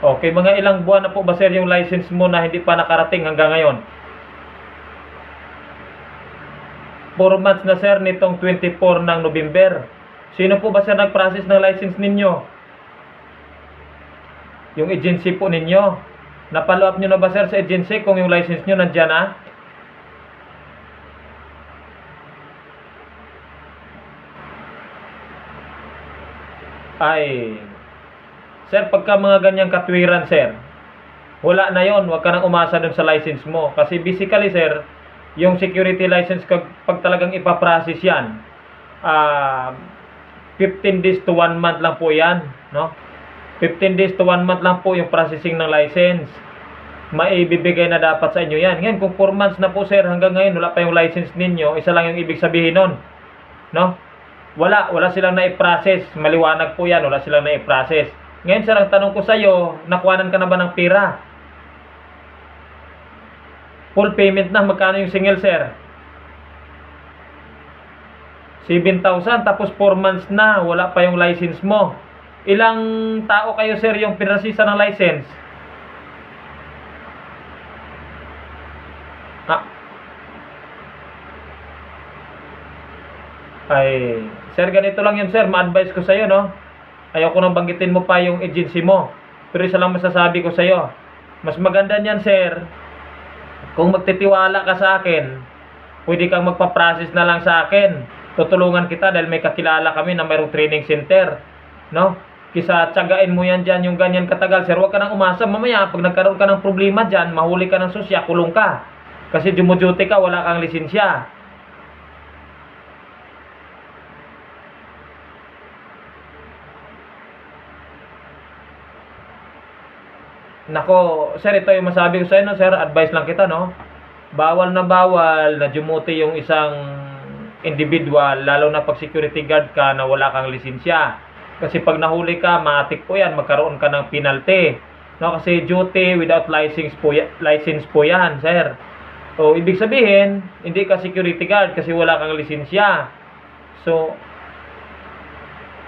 Okay, mga ilang buwan na po ba sir yung license mo na hindi pa nakarating hanggang ngayon? 4 months na sir nitong 24 ng November. Sino po ba sir nag-process ng license ninyo? Yung agency po ninyo. Napalo up nyo na ba sir sa agency kung yung license nyo nandyan na? Ay, Sir, pagka mga ganyang katwiran, sir, wala na yon, Huwag ka nang umasa dun sa license mo. Kasi basically, sir, yung security license, pag talagang ipaprocess yan, ah 15 days to 1 month lang po yan, no? 15 days to 1 month lang po yung processing ng license. Maibibigay na dapat sa inyo yan. Ngayon, kung 4 months na po, sir, hanggang ngayon, wala pa yung license ninyo, isa lang yung ibig sabihin nun, no? Wala, wala silang na-process. Maliwanag po yan, wala silang na-process. Ngayon, sir, ang tanong ko sa iyo, nakuhanan ka na ba ng pera? Full payment na, magkano yung single, sir? 7,000, tapos 4 months na, wala pa yung license mo. Ilang tao kayo, sir, yung pinrasisa ng license? Ah. Ay, sir, ganito lang yun, sir. Ma-advise ko sa'yo, no? Ayoko nang banggitin mo pa yung agency mo. Pero isa lang masasabi ko sa'yo. Mas maganda niyan, sir, kung magtitiwala ka sa akin, pwede kang magpa-process na lang sa akin. Tutulungan kita dahil may kakilala kami na mayroong training center. No? Kisa tsagain mo yan dyan yung ganyan katagal, sir. Huwag ka nang umasa. Mamaya, pag nagkaroon ka ng problema dyan, mahuli ka ng susya, kulong ka. Kasi dumuduty ka, wala kang lisensya. Nako, sir, ito yung masabi ko sa inyo, sir. Advice lang kita, no? Bawal na bawal na jumuti yung isang individual, lalo na pag security guard ka na wala kang lisensya. Kasi pag nahuli ka, matik po yan, magkaroon ka ng penalty. No, kasi duty without license po, ya- license po yan, sir. So, ibig sabihin, hindi ka security guard kasi wala kang lisensya. So,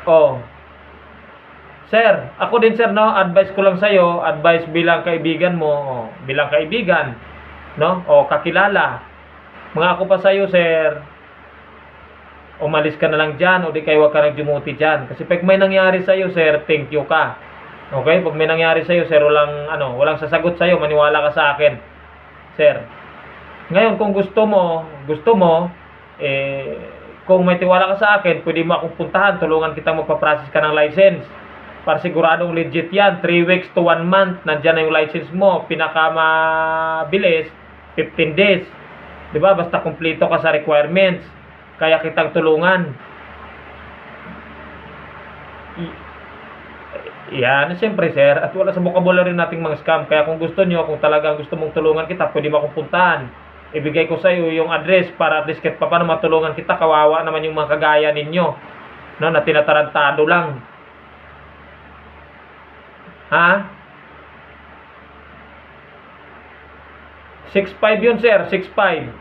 oh, Sir, ako din sir, no, advice ko lang sa'yo, advice bilang kaibigan mo, bilang kaibigan, no, o kakilala. Mga ako pa sa'yo, sir, umalis ka na lang dyan, o di kayo wag ka nagjumuti dyan. Kasi pag may nangyari sa'yo, sir, thank you ka. Okay? Pag may nangyari sa'yo, sir, walang, ano, walang sasagot sa'yo, maniwala ka sa akin. Sir, ngayon, kung gusto mo, gusto mo, eh, kung may tiwala ka sa akin, pwede mo akong puntahan, tulungan kitang magpa-process ka ng license. Para siguradong legit yan, 3 weeks to 1 month, nandyan na yung license mo, pinakamabilis, 15 days. ba Basta kumpleto ka sa requirements, kaya kitang tulungan. Yan, siyempre sir, at wala sa vocabulary nating mga scam. Kaya kung gusto nyo, kung talagang gusto mong tulungan kita, pwede mo akong puntahan. Ibigay ko sa iyo yung address para at least kahit pa paano matulungan kita, kawawa naman yung mga kagaya ninyo. No, na tinatarantado lang. Ha? 6.5 yun, sir. 6.5.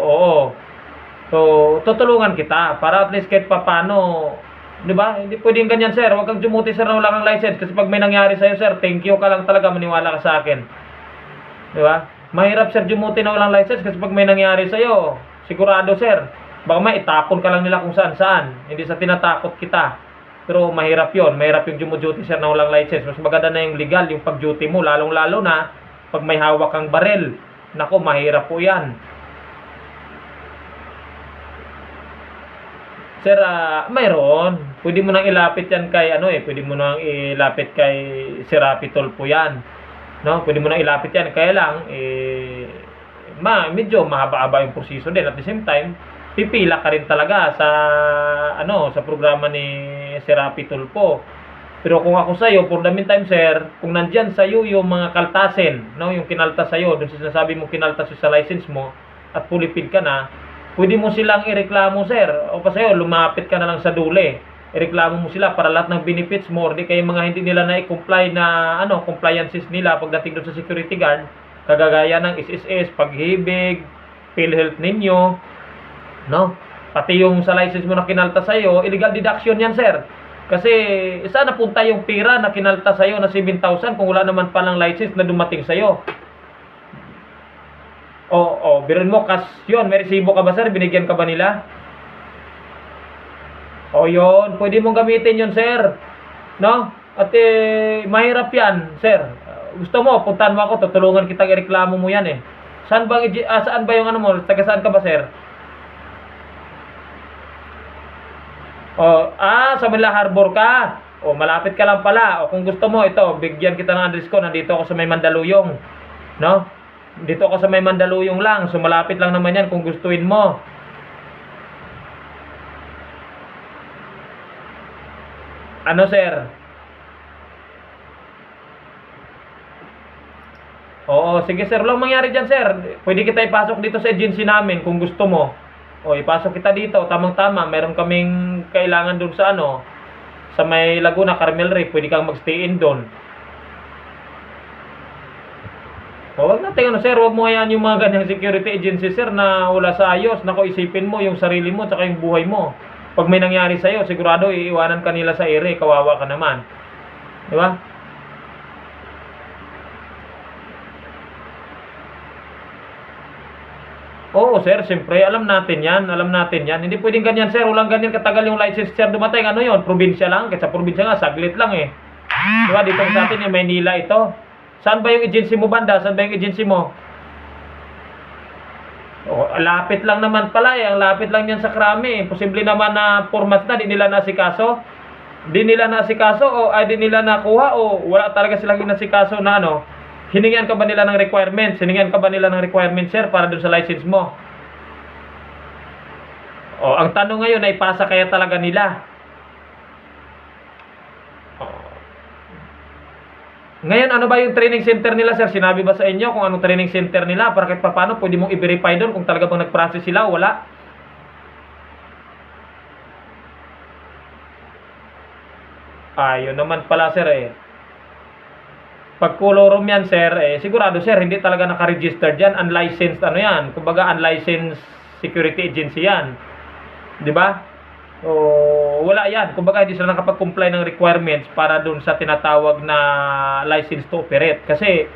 Oo. So, tutulungan kita para at least kahit papano, 'di ba? Hindi pwedeng ganyan, sir. Huwag kang jumuti sir na wala kang license kasi pag may nangyari sa sir, thank you ka lang talaga maniwala ka sa akin. 'Di ba? Mahirap sir jumuti na walang license kasi pag may nangyari sa iyo, sigurado sir, baka may itapon ka lang nila kung saan-saan. Hindi sa tinatakot kita. Pero mahirap 'yon. Mahirap yung jumuduty sir na walang license. Mas maganda na yung legal, yung pag-duty mo, lalong-lalo na pag may hawak kang barel. Nako, mahirap po 'yan. Sir, ah, mayroon. Pwede mo nang ilapit yan kay ano eh, pwede mo nang ilapit kay Serapi Tolpo yan. No? Pwede mo nang ilapit yan. Kaya lang, eh, ma, medyo mahaba-haba yung proseso din. At the same time, pipila ka rin talaga sa ano sa programa ni Serapi Tulpo. Pero kung ako sa iyo, for the meantime, sir, kung nandyan sa iyo yung mga kaltasin, no, yung kinaltas sa iyo, dun sa sinasabi mo kinaltas sa license mo at pulipid ka na, pwede mo silang ireklamo, sir. O pa sa'yo, lumapit ka na lang sa dule. Ireklamo mo sila para lahat ng benefits mo, or di kayo mga hindi nila na-comply na ano, compliances nila pagdating doon sa security guard, kagagaya ng SSS, paghibig, PhilHealth ninyo, no? Pati yung sa license mo na kinalta sa'yo, illegal deduction yan, sir. Kasi saan napunta yung pira na kinalta sa'yo na 7,000 kung wala naman palang license na dumating sa'yo? O, o, birin mo, kas yun, may resibo ka ba sir? Binigyan ka ba nila? O yun, pwede mong gamitin yun sir. No? At eh, mahirap yan, sir. Gusto mo, puntahan mo ako, tutulungan kita ireklamo mo yan eh. Saan ba, ah, saan ba yung ano mo? Taga saan ka ba sir? O, ah, sa Manila Harbor ka. O, malapit ka lang pala. O, kung gusto mo, ito, bigyan kita ng address ko. Nandito ako sa may Mandaluyong. No? Dito ako sa may Mandaluyong lang. So, malapit lang naman yan kung gustuin mo. Ano, sir? Oo, sige sir. Walang mangyari dyan, sir. Pwede kita ipasok dito sa agency namin kung gusto mo. O, ipasok kita dito. Tamang-tama. Meron kaming kailangan doon sa ano, sa may Laguna, Carmel Ray. Pwede kang magstay in doon. O, wag natin ano, sir. Huwag mo hayaan yung mga ganyang security agency, sir, na wala sa ayos. Nako, isipin mo yung sarili mo tsaka yung buhay mo. Pag may nangyari sa'yo, sigurado iiwanan ka nila sa ere. Kawawa ka naman. Di ba? Oo, sir, siyempre, alam natin yan, alam natin yan. Hindi pwedeng ganyan, sir, walang ganyan katagal yung license, sir, dumating, ano yon probinsya lang, kasi probinsya nga, saglit lang eh. Diba, dito sa atin, yung Maynila ito. Saan ba yung agency mo, banda? Saan ba yung agency mo? Oh, lapit lang naman pala eh, ang lapit lang yan sa krami. Posible naman na format na, di nila nasikaso. Di nila nasikaso o ay di nila nakuha o wala talaga silang inasikaso na ano, Hiningan ka ba nila ng requirements? Hiningan ka ba nila ng requirements, sir, para dun sa license mo? O, ang tanong ngayon ay pasa kaya talaga nila? O. Ngayon, ano ba yung training center nila, sir? Sinabi ba sa inyo kung anong training center nila? Para kahit paano, pwede mong i-verify doon kung talaga bang nag-process sila o wala? Ayun naman pala, sir, eh. Pag kolorom yan, sir, eh, sigurado, sir, hindi talaga naka-register dyan. Unlicensed, ano yan? Kumbaga, unlicensed security agency yan. Di ba? O, wala yan. Kumbaga, hindi sila nakapag-comply ng requirements para dun sa tinatawag na license to operate. Kasi,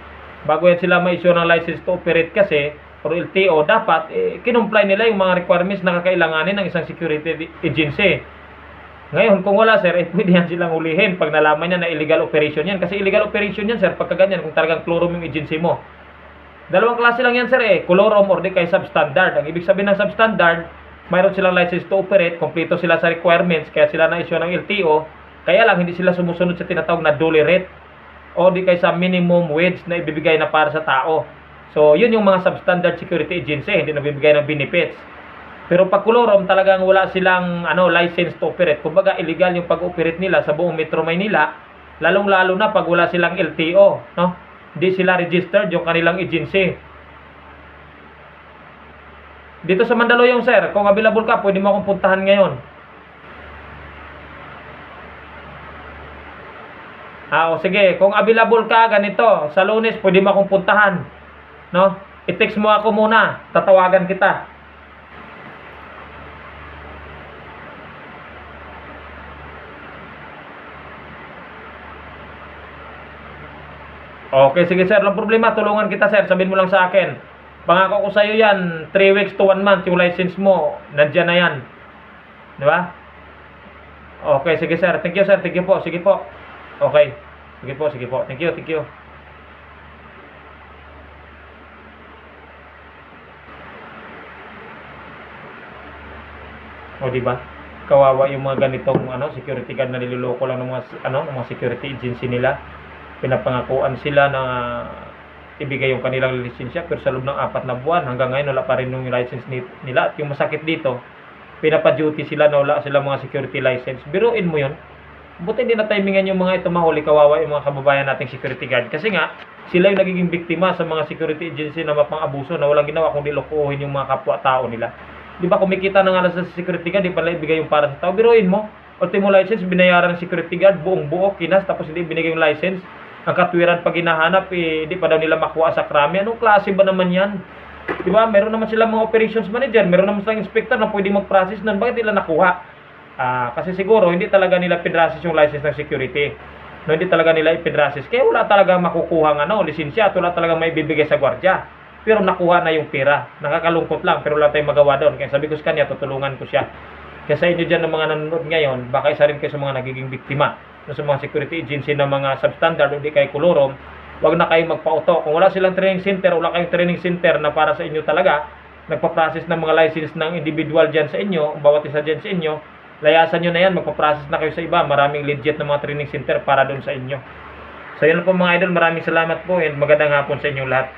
bago yan sila ma-issue ng license to operate kasi, or LTO, dapat, eh, kinumply nila yung mga requirements na kakailanganin ng isang security agency. Ngayon, kung wala sir, eh, pwede yan silang ulihin pag nalaman niya na illegal operation yan. Kasi illegal operation yan sir, pagka ganyan, kung talagang chlorum yung agency mo. Dalawang klase lang yan sir eh, chlorum or di kay substandard. Ang ibig sabihin ng substandard, mayroon silang license to operate, kompleto sila sa requirements, kaya sila na-issue ng LTO, kaya lang hindi sila sumusunod sa tinatawag na duly rate o di kay sa minimum wage na ibibigay na para sa tao. So, yun yung mga substandard security agency, hindi nabibigay ng benefits. Pero pag kolorom, talagang wala silang ano, license to operate. Kumbaga, illegal yung pag-operate nila sa buong Metro Maynila. Lalong-lalo na pag wala silang LTO. No? Hindi sila registered yung kanilang agency. Dito sa Mandaluyong, sir, kung available ka, pwede mo akong puntahan ngayon. Ah, o sige, kung available ka ganito, sa Lunes pwede mo akong puntahan. No? I-text mo ako muna, tatawagan kita. Okay, sige sir, lang problema, tulungan kita sir, sabihin mo lang sa akin. Pangako ko sa iyo yan, 3 weeks to 1 month, yung license mo, nandiyan na yan. Di ba? Okay, sige sir, thank you sir, thank you po, sige po. Okay, sige po, sige po, thank you, thank you. O di ba? Kawawa yung mga ganitong ano, security guard na niloloko lang ng mga ano, ng mga security agency nila pinapangakuan sila na ibigay yung kanilang lisensya pero sa loob ng apat na buwan hanggang ngayon wala pa rin yung license ni- nila. At yung masakit dito pinapa-duty sila na wala sila mga security license. Biruin mo yun. Buti hindi na timingan yung mga ito mahuli kawawa yung mga kababayan nating security guard. Kasi nga sila yung nagiging biktima sa mga security agency na mapang-abuso na walang ginawa kundi lokohin yung mga kapwa-tao nila. Di ba kumikita na nga sa security guard di pala ibigay yung para sa tao. Biruin mo. Ultimo license binayaran ng security guard buong buo kinas tapos hindi binigay yung license ang katwiran pag hinahanap, eh, di pa daw nila makuha sa krami. Anong klase ba naman yan? Di ba? Meron naman sila mga operations manager, meron naman silang inspector na pwede mag-process nun. Bakit nila nakuha? Ah, kasi siguro hindi talaga nila pinrasis yung license ng security. No, hindi talaga nila ipinrasis. Kaya wala talaga makukuha ng ano, lisensya at wala talaga may bibigay sa gwardiya. Pero nakuha na yung pera. Nakakalungkot lang pero wala tayong magawa doon. Kaya sabi ko sa kanya, tutulungan ko siya. Kaya sa inyo dyan ng mga nanonood ngayon, baka isa rin kayo sa mga nagiging biktima sa mga security agency ng mga substandard o di kayo kolorom, wag na kayo magpa-auto. Kung wala silang training center, wala kayong training center na para sa inyo talaga, nagpa-process ng mga license ng individual dyan sa inyo, bawat isa dyan sa inyo, layasan nyo na yan, magpa-process na kayo sa iba. Maraming legit na mga training center para doon sa inyo. So yun po mga idol, maraming salamat po and magandang hapon sa inyong lahat.